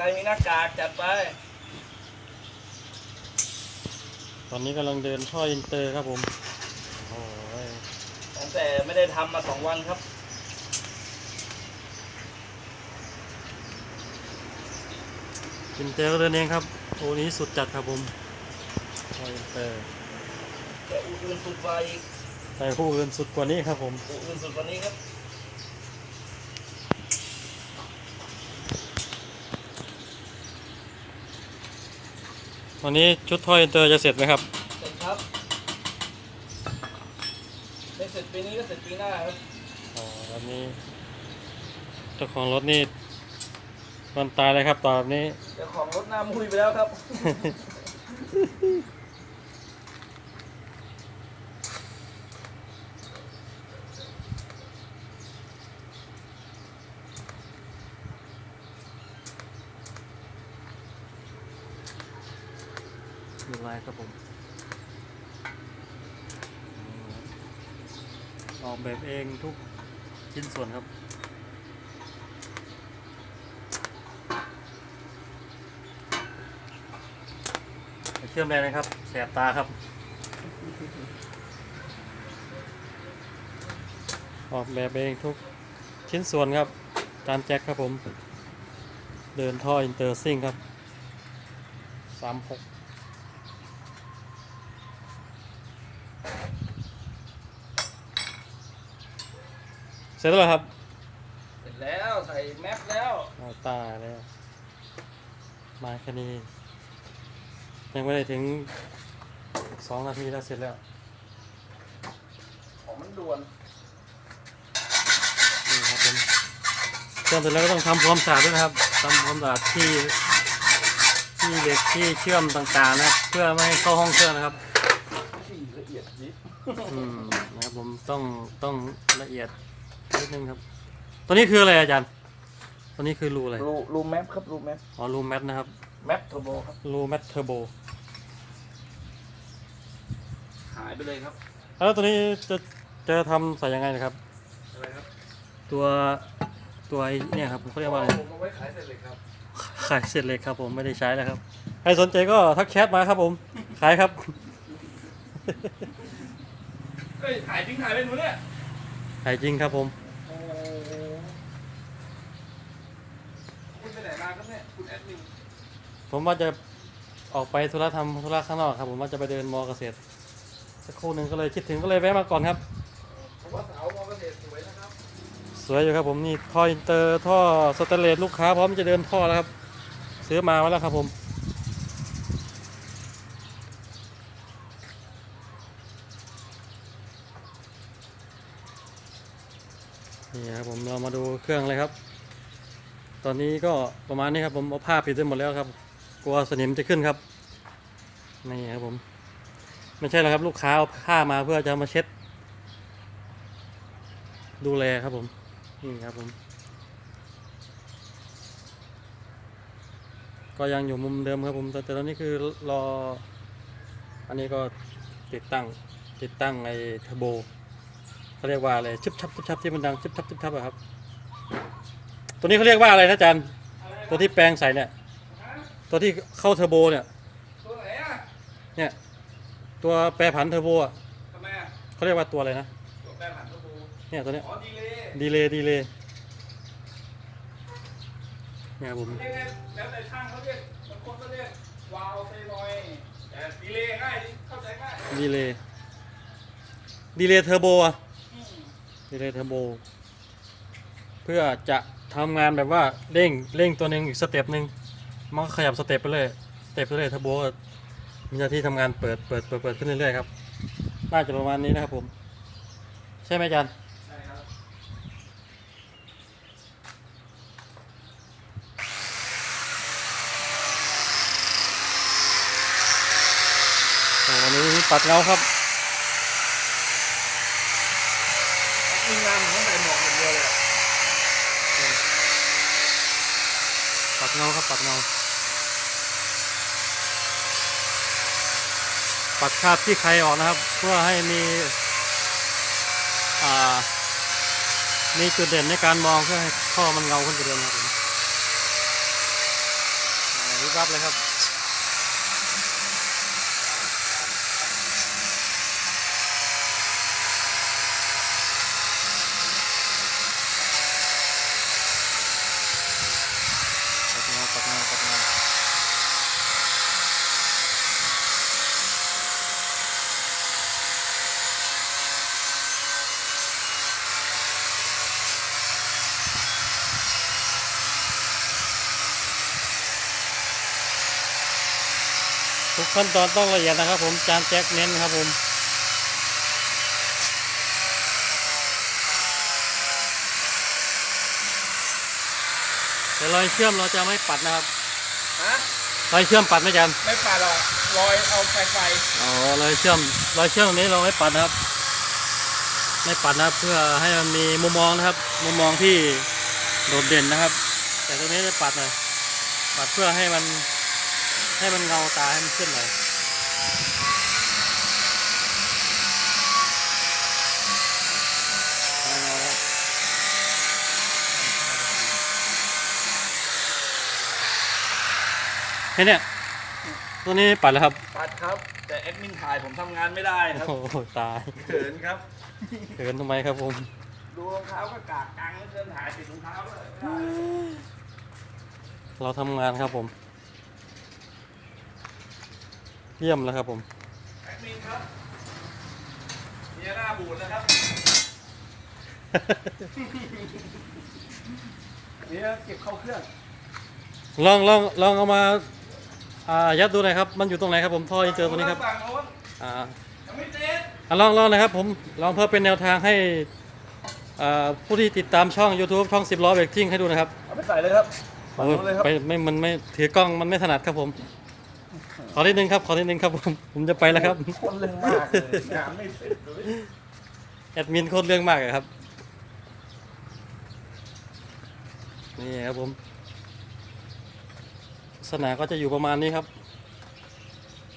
อะไรมีหน้ากากจัดไป ตอนนี้กำลังเดินท่ออินเตอร์ครับผมแต่ไม่ได้ทำมาสองวันครับ อินเตอร์ก็เดินเองครับโอ้นี้สุดจัดครับผมท่ออินเตอร์แต่อูอื่นสุดไปอีกแต่คู่อื่นสุดกว่านี้ครับผมอูอื่นสุดกว่านี้ครับ วันนี้ชุดท่ออินเตอร์จะเสร็จไหมครับเสร็จครับไม่เสร็จปีนี้ก็เสร็จปีหน้าครับอ๋อวันนี้เจ้าของรถนี่มันตายเลยครับตอนนี้ เจ้าของรถหน้ามุ้ยไปแล้วครับ มีลายครับผม ออกแบบเองทุกชิ้นส่วนครับเชื่อมแรงนะครับ แสบตาครับ ออกแบบเองทุกชิ้นส่วนครับจานแจ็คครับผม เดินท่ออินเตอร์ซิ่งครับสามหก เสร็จแล้วเหรอครับเสร็จแล้วใส่แมปแล้วเอาตาแล้วมาแค่นี้ยังไม่ได้ถึงสองนาทีแล้วเสร็จแล้วของมันด่วนนี่ครับผมเชื่อมเสร็จแล้วก็ต้องทำความสะอาดด้วยนะครับทำความสะอาดที่ที่เหล็กที่เชื่อมต่างๆนะครับเพื่อไม่ให้เข้าห้องเครื่องนะครับที่ละเอียดยิบ อืมนะครับผมต้องต้องละเอียด นิดนึงครับ ตัวนี้คืออะไรอาจารย์ ตัวนี้คือรูอะไร รูรูแมปครับรูแมปอ๋อรูแมทนะครับ แมปเทอร์โบครับ รูแมทเทอร์โบ หายไปเลยครับ แล้วตัวนี้จะจะทำใส่ยังไงนะครับ อะไรครับตัวตัวไอ้เนี่ยครับเขาเรียกว่าอะไร ผมเอาไว้ขายเสร็จเลยครับ ขายเสร็จเลยครับผมไม่ได้ใช้แล้วครับ ใครสนใจก็ทักแชทมาครับผม ขายครับ เฮ้ย ขายจริงขายเป็นหนูเนี่ย ขายจริงครับผม โอ้โหคุณไปไหนมา ครับเนี่ยคุณแอดมินผมว่าจะออกไปธุระทำธุระข้างนอกครับ ผมว่าจะไปเดินมอเกษตร สักครู่หนึ่งก็เลยคิดถึงก็เลยแวะมาก่อนครับผมว่าสาวมอเกษตรสวยนะครับ สวยอยู่ครับผมนี่ท่ออินเตอร์ท่อสแตนเลสลูกค้าพร้อมจะเดินท่อแล้วครับ ซื้อมาไว้แล้วครับผมนี่ครับผมเรามาดูเครื่องเลยครับ ตอนนี้ก็ประมาณนี้ครับผมเอาผ้าปิดไปหมดแล้วครับ กลัวสนิมจะขึ้นครับนี่ครับผมไม่ใช่แล้วครับ ลูกค้าเอาผ้ามาเพื่อจะมาเช็ด ดูแลครับผมนี่ครับผม ก็ยังอยู่มุมเดิมครับผมแต่ตอนนี้คือรอ อันนี้ก็ติดตั้ง ติดตั้งไอ้เทอร์โบเขาเรียกว่าอะไรชึบชับชึบชับที่มันดังชึบชับชึบชับอะครับ ตัวนี้เขาเรียกว่าอะไรนะอาจารย์อะไรคตัรัวบที่แปลงใส่เนี่ยฮะตัวที่เข้าเทอร์โบเนี่ย ตัวไหนอะเนี่ย ตัวแปรผันเทอร์โบอะทำไมอะเขาเรียกว่าตัวอะไรนะ ตัวแปรผันตัวบูเนี่ยตัวเนี้ย อ๋อดีเลยดีเลย์ดีเลย์เนี่ยครับผม เรียกไงแล้วแต่ช่างเขาเรียกบางคนก็เรียกวาล์วเซนอยแต่ดีเลยง่ายดิเข้าใจง่ายดีเลย์ดีเลย์เทอร์โบอะ อืม ดีเลย์เทอร์โบ เพื่อจะ ทำงานแบบว่าเร่งเร่งตัวหนึ่งอีกสเต็ปหนึ่งมันก็ขยับสเต็ปไปเลยสเต็ปไปเลยเทอร์โบมีหน้าที่ทำงานเปิดเปิดเปิดเปิดขึ้นเรื่อยๆครับน่าจะประมาณนี้นะครับผม ใช่ไหมอาจารย์ใช่ครับวันนี้ปัดเงาครับ มีงานผมต้องใส่หมวกอย่างเดียวเลยอะ ปัดเงาครับปัดเงา ปัดคราบที่ใครออกนะครับ เพื่อให้มีมีจุดเด่นในการมองเพื่อให้ข้อมันเงาขึ้นกว่าเดิมครับผมอ่าวิบรับเลยครับ ทุกขั้นตอนต้องละเอียดนะครับ ผมจานแจ็คเน้นครับผมแต่รอยเชื่อมเราจะไม่ปัดนะครับฮะรอยเชื่อมปัดไหมจันไม่ปาดหรอกลอยเอาไฟไฟอ๋อรอยเชื่อมรอยเชื่อมตรงนี้เราไม่ปัดนะครับ ไม่ปัดนะครับเพื่อให้มันมีมุมมองนะครับ มุมมองที่โดดเด่นนะครับ แต่ตรงนี้จะปัดหน่อยปัดเพื่อให้มัน ให้มันเงาตาให้มันขึ้นหน่อยให้เงาแล้วเห็นเนี่ยตัวนี้ปัดแล้วครับ ปัดครับ แต่แอดมินถ่ายผมทำงานไม่ได้ครับโอ้โหตายเขินครับเขินทำไมครับผม ดูรองเท้าก็กากกังแล้วเดินถ่ายติดรองเท้าด้วยไม่ได้เราทำงานครับผม เยี่ยมแล้วครับผมแอดมินครับเมียหน้าบูดนะครับเนี่ยเก็บเข้าเครื่องลองลองลองเอามาอ่ายัดดูหน่อยครับ มันอยู่ตรงไหนครับผมท่ออินเตอร์ตัวนี้ครับฝั่งโน้นอ่ายังไม่เต็มอะลองลองนะครับผมลองเพื่อเป็นแนวทางให้อ่าผู้ที่ติดตามช่อง YouTube ช่อง10ล้อเบรกทิ้งให้ดูนะครับเอาไปใส่เลยครับฝั่งโอ้ยโน้นเลยครับ ไปไม่มันไม่ถือกล้องมันไม่ถนัดครับผม ขอนิดนึงครับขอนิดนึงครับผมผมจะไปแล้วครับคนเรื่องมากเลยงานไม่เสร็จเลยแอดมินโคตรเรื่องมากอะครับนี่ครับผมลักษณะก็จะอยู่ประมาณนี้ครับ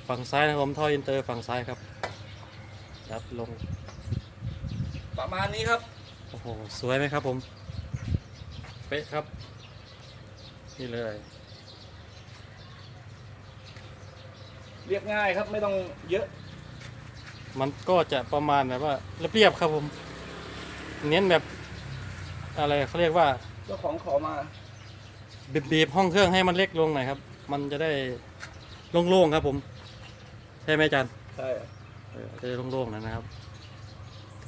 ฝั่งซ้ายนะครับผมท่ออินเตอร์ฝั่งซ้ายครับยัดลง ประมาณนี้ครับโอ้โหสวยไหมครับผมเป๊ะครับ นี่เลย เรียบง่ายครับไม่ต้องเยอะมันก็จะประมาณแบบว่าเรียบๆครับผม เน้นแบบอะไรเขาเรียกว่าเจ้าของขอมาบีบๆห้องเครื่องให้มันเล็กลงหน่อยครับ มันจะได้โล่งๆครับผม ใช่ไหมอาจารย์ใช่เออจะได้โล่งๆหนอยนะครับ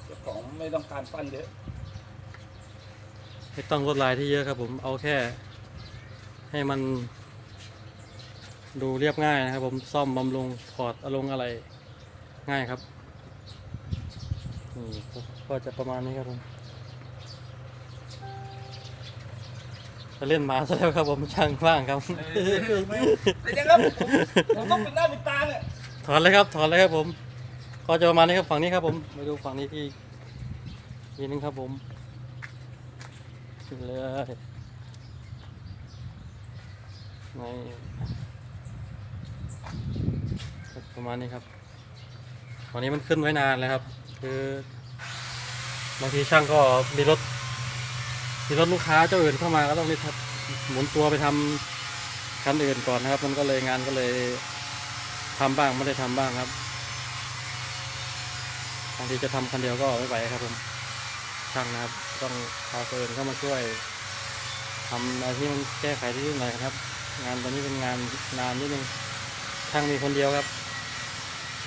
เจ้าของไม่ต้องการปั้นเยอะไม่ต้องลวดลายที่เยอะครับผมเอาแค่ ให้มัน ดูเรียบง่ายนะครับ ผมซ่อมบำรุงถอดอารมณ์อะไรง่ายครับนี่ก็จะประมาณนี้ครับผมจะเล่นหมาซะแล้วครับผมช่างว่างครับแต่ยังครับผมผมต้องเป็นหน้าเป็นตาเนี่ยถอนเลยครับถอนเลยครับผม ก็จะประมาณนี้ครับฝั่งนี้ครับ ผมมาดูฝั่งนี้ที่ทีนึงครับผมขึ้นเลยนี่ ประมาณนี้ครับฝั่งนี้มันขึ้นไว้นานแล้วครับ คือบางทีช่างก็มีรถมีรถลูกค้าเจ้าอื่นเข้ามาก็ต้องรีบหมุนตัวไปทำคันอื่นก่อนนะครับ มันก็เลยงานก็เลยทำบ้างไม่ได้ทำบ้างครับบางทีจะทำคนเดียวก็ไม่ไหวครับผมช่างนะครับ ต้องพาคนอื่นเข้ามาช่วยทำอะไรที่มันแก้ไขที่นิดหน่อยครับ งานตอนนี้เป็นงานนานนิดนึงช่างมีคนเดียวครับ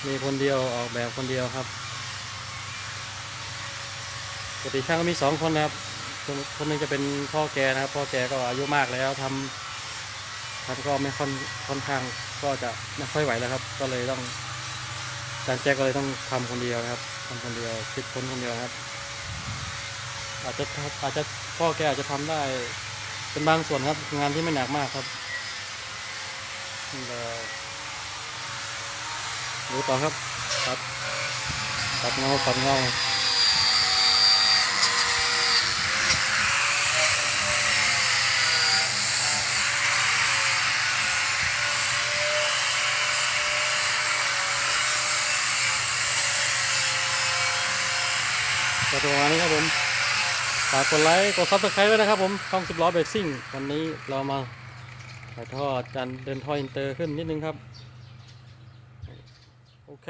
มีคนเดียวออกแบบคนเดียวครับปกติช่างก็มีสองคนนะครับ คนคนหนึงจะเป็นพ่อแกนะครับ พ่อแกก็อายุมากแล้วทำครับก็ไม่ค่อนค่อนข้างก็จะไม่ค่อยไหวแล้วครับ ก็เลยต้องอาจารแจ็คก็เลยต้องทำคนเดียวนะครับทำคนเดียวคิดค้นคนเดียวครับ อาจจะอาจจะพ่อแกอาจจะทำได้เป็นบางส่วนครับ งานที่ไม่หนักมากครับนี่เลย ดูต่อครับตัดตัดเงาตัดเงาก็ประมาณนี้ครับผม ฝากกดไลค์ กดซับสไครต์ไว้นะครับผมช่องสิบล้อเบรกซิ่ง วันนี้เรามาถ่ายทอดการเดินท่ออินเตอร์ขึ้นนิดนึงครับ โอเ